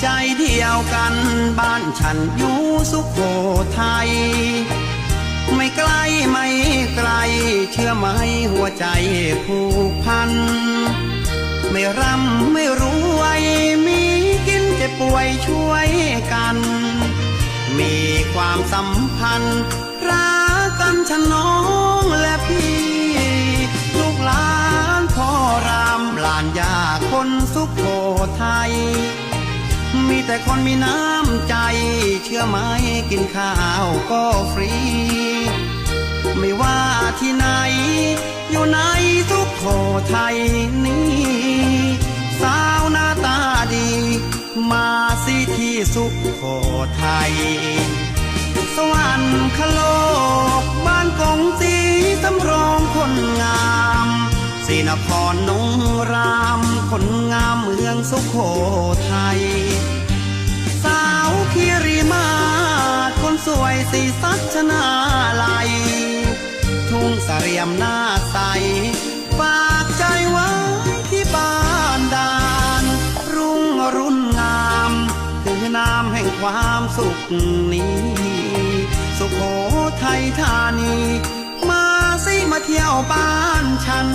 ใจเดียวกันบ้านฉันอยู่สุขโขทัยไม่ไกลไม่ไกล เชื่อไหมหัวใจผูกพัน ไม่ร่ำไม่รวยมีกินเจ็บป่วยช่วยกัน มีความสัมพันธ์รักกันฉันน้องและพี่ ลูกหลานพ่อรามหลานยาคนสุขโขทัย มีแต่คนมีน้ำใจ เชื่อไหมกินข้าวก็ฟรี ไม่ว่าที่ไหน อยู่ในทุกโขทัยนี้ สาวหน้าตาดี มาสิที่สุขโขทัยสวรรคโลก บ้านกงสีสำโรงคนงามศรีนครนงราม คนงามเมืองสุขโขทัย สาวคิริมา คนสวยสีสัชนาลัย ทุ่งเสรียมหน้าใส ฝากใจไว้ที่บ้านดาน รุ่งรุ่นงามคือน้ำแห่งความสุขนี้ สุขโขทัยธานี มาสิมาเที่ยวบ้านฉัน